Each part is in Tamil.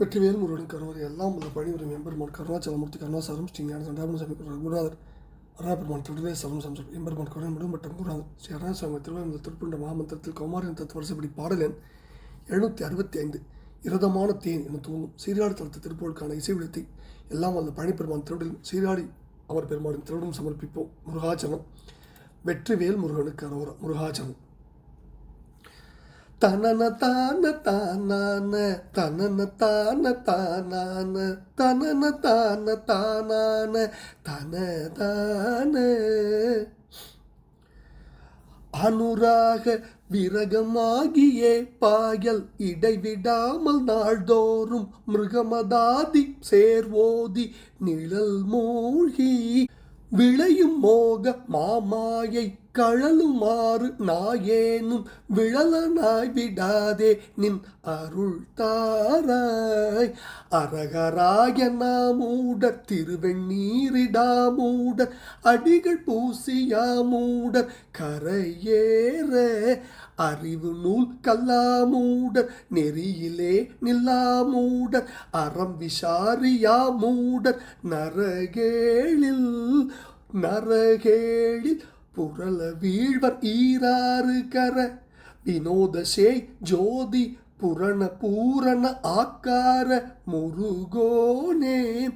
வெற்றிவேல் முருகன் கருவர் எல்லாம் உள்ள பணிபுரியும் எம்பெருமான் கருணாச்சலமூர்த்தி கருணாசாரம் ஸ்ரீ ஞான சண்டாபன குருநாதர் அருணாபெருமான் திருடவே சவம் சம்சம். எம்பெருமான் கருணை முடும் மற்றும் குருநாதர் ஸ்ரீ அருணாசாமி திருவாரூர் திருப்புண்ட மகாமந்திரத்தில் கௌமாரின் தத்துவ வரிசைப்படி பாடலன் எழுநூற்றி அறுபத்தி ஐந்து இரதமான தேன் என தூங்கும் சீராடி தளத்து திருப்பொருளுக்கான இசை விழுத்தி எல்லாம் வல்ல பழனிப்பெருமான் திருடலும் சீராடி அவர் பெருமானின் திருடலும் சமர்ப்பிப்போம். முருகாச்சலம் வெற்றிவேல் முருகனுக்கு அரோரா. முருகாச்சலம் தனன தான தானான தனன தான தானான தனன தான தானான தனதான அனுராக விரகமாகியே பாயல் இடைவிடாமல் நாள்தோறும் மிருகமதாதி சேர்வோதி நிழல் மூழ்கி விளையும் மோக மாமாயை கழலுமாறு நாயேனும் விழலனாய் விடாதே நின் அருள் தாராய். அரகராய நாமூடர் திருவெண்ணீரிடாமூடர் அடிகள் பூசியாமூடர் கரையேற. அறிவு நூல் கல்லாமூடர் நெறியிலே நில்லாமூடர் அறம் விசாரியாமூடர் நரகேளில் நரகேளில் புரள வீழ்வர் ஈராறு கர. வினோதசே ஜோதி புரண பூரண ஆக்கார. முருகோனே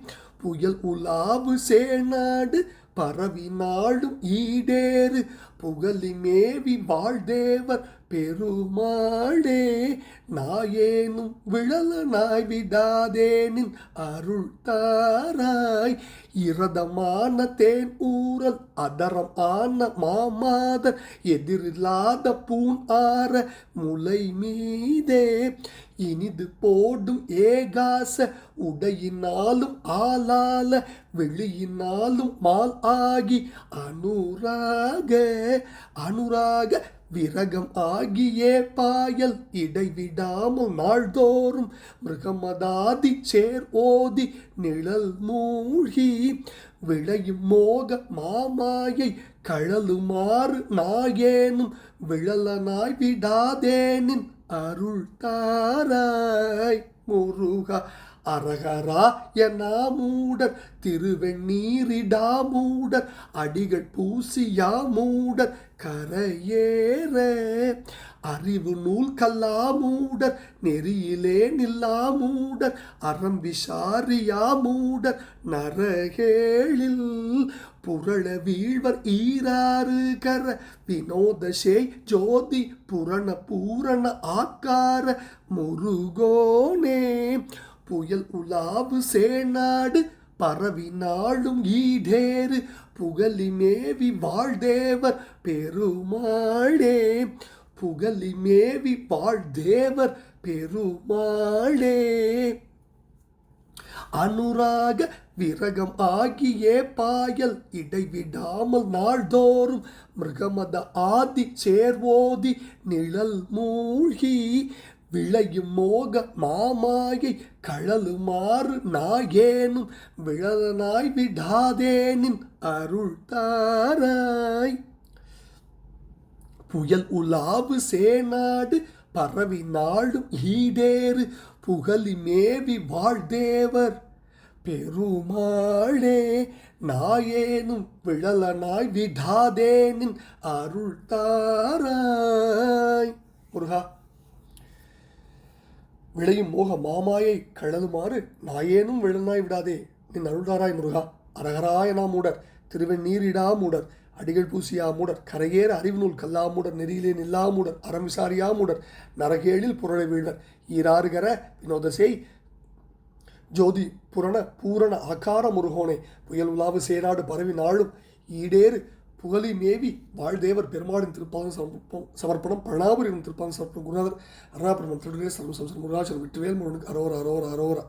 புயல் உலாவு சேநாடு பரவி நாடும் ஈடேறு. புகழி மேவி வாழ்தேவர் பெருமாளே நாயேனும் விழல நாய் விடாதேனின் அருள் தாராய். இரதமான தேன் ஊரல் அதரம் ஆன மாமாதர் எதிரில்லாத பூன் ஆற முளை மீதே. இனிது போடும் ஏகாச உடையினாலும் ஆளால வெளியினாலும் மால் ஆகி அனுராக அனுராக விரகம் ஆகியே பாயல். இடைவிடாமல் நாள்தோறும் மிருகமதாதி சேர் ஓதி நிழல் மூழ்கி விளையும் மோக மாமாயை கழலுமாறு நாயேனும் விழலனாய் விடாதேனின் அருள் தாராய் முருகா அரகரா என்னாமூடர் திருவெண்ணீரிடா மூடர் அடிகள் பூசியா மூடர் கரையேற. அறிவு நூல் கல்லா மூடர் நெறியிலே நில்லா மூடர் அறம் விசாரியா மூடர் நரகேழில் புரள வீழ்வர் ஈராறு கர வினோதசே ஜோதி புரண பூரண ஆக்கார முருகோனே. புயல் உலாவு சேநாடு பரவினாளும் ஈடேறு புகழி மேவி வாழ்தேவர் பெருமாளே. புகழி மேவி வாழ்தேவர் பெருமாளே. அனுராக விரகம் ஆகியே பாயல் இடைவிடாமல் நாள்தோறும் மிருகமத ஆதி சேர்வோதி நிழல் மூழ்கி விளையும் மோக மாமாயை கழலுமாறு நாயேனும் விழலனாய் விடாதேனின் அருள் தாராய். புயல் உலாவு சேநாடு பரவி நாடும் ஈடேறு புகழி மேவி வாழ்தேவர் பெருமாளே நாயேனும் விழலனாய் விடாதேனின் அருள் தாராய் முருகா விளையும் மோக மாமாயை கழலுமாறு நாயேனும் விழனாய் விடாதே நின் அருள்தாராய் முருகா. அரகராய நாமூடர் திருவெண்ணீரிடா மூடர் அடிகள் பூசியா மூடர் கரையேற அறிவுநூல் கல்லாமூடர் நெறியிலே நில்லாமூடர் அறம் மூடர் நரகேழில் புரளை வீழ்வர். ஈராறுகர வினோதசெய் ஜோதி புரண பூரண ஆகார முருகோனே புயல் உலாவு சேராடு பரவி நாளும் ஈடேறு புகழி மேவி வாழ்தேவர் பெருமாளின் திருப்பாங்க சமர்ப்பம் சமர்ப்பணம் பிரணாபுரியின் திருப்பாங்க சமர்ப்பணம் குருநாதர் அருணாபுரம் திருடே சர்வ சம்சம் முருகாச்சலம் விட்டுவேல் முருகனுக்கு அரோரா அரோரா அரோரா.